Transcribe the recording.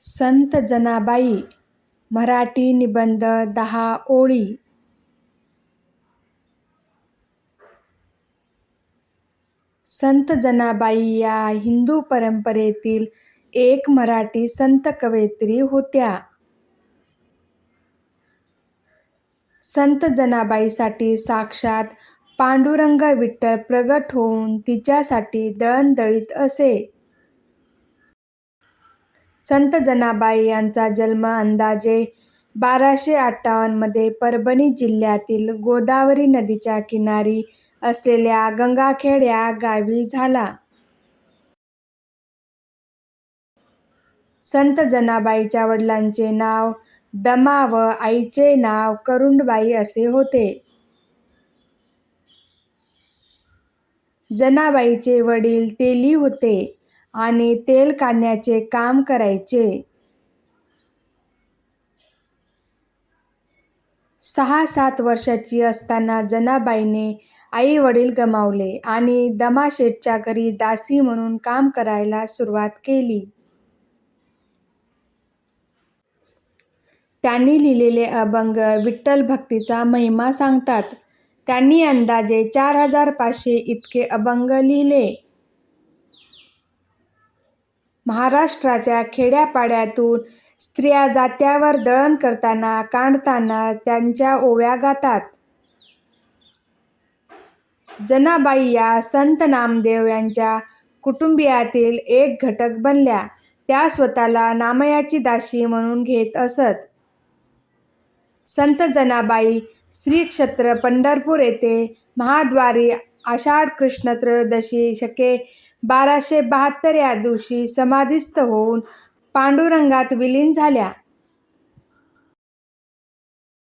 संत जनाबाई मराठी निबंध दहा ओळी संत जनाबाई या हिंदू परंपरेतील एक मराठी संत कवयित्री होत्या. संत जनाबाईसाठी साक्षात पांडुरंग विठ्ठल प्रगट होऊन तिच्यासाठी दळणदळीत असे. संत जनाबाई यांचा जन्म अंदाजे बाराशे अठ्ठावन्नमध्ये परभणी जिल्ह्यातील गोदावरी नदीच्या किनारी असलेल्या गंगाखेड या गावी झाला. संत जनाबाईच्या वडिलांचे नाव दमा व आईचे नाव करुंडबाई असे होते. जनाबाईचे वडील तेली होते आणि तेल काढण्याचे काम करायचे. सहा सात वर्षाची असताना जनाबाईने आई वडील गमावले आणि दमाशेठच्या घरी दासी म्हणून काम करायला सुरुवात केली. त्यांनी लिहिलेले अभंग विठ्ठल भक्तीचा महिमा सांगतात. त्यांनी अंदाजे चार हजार पाचशे इतके अभंग लिहिले. महाराष्ट्राच्या खेड्यापाड्यातून स्त्रिया जात्यावर दळण करताना कांडताना त्यांच्या ओव्या गातात. जनाबाई या संत नामदेव यांच्या कुटुंबियातील एक घटक बनल्या. त्या स्वतःला नामयाची दाशी म्हणून घेत असत. संत जनाबाई श्री क्षेत्र पंढरपूर येथे महाद्वारी आषाढ कृष्ण त्रयोदशी शके बाराशे बहात्तर या दिवशी समाधीस्थ होऊन पांडुरंगात विलीन झाल्या.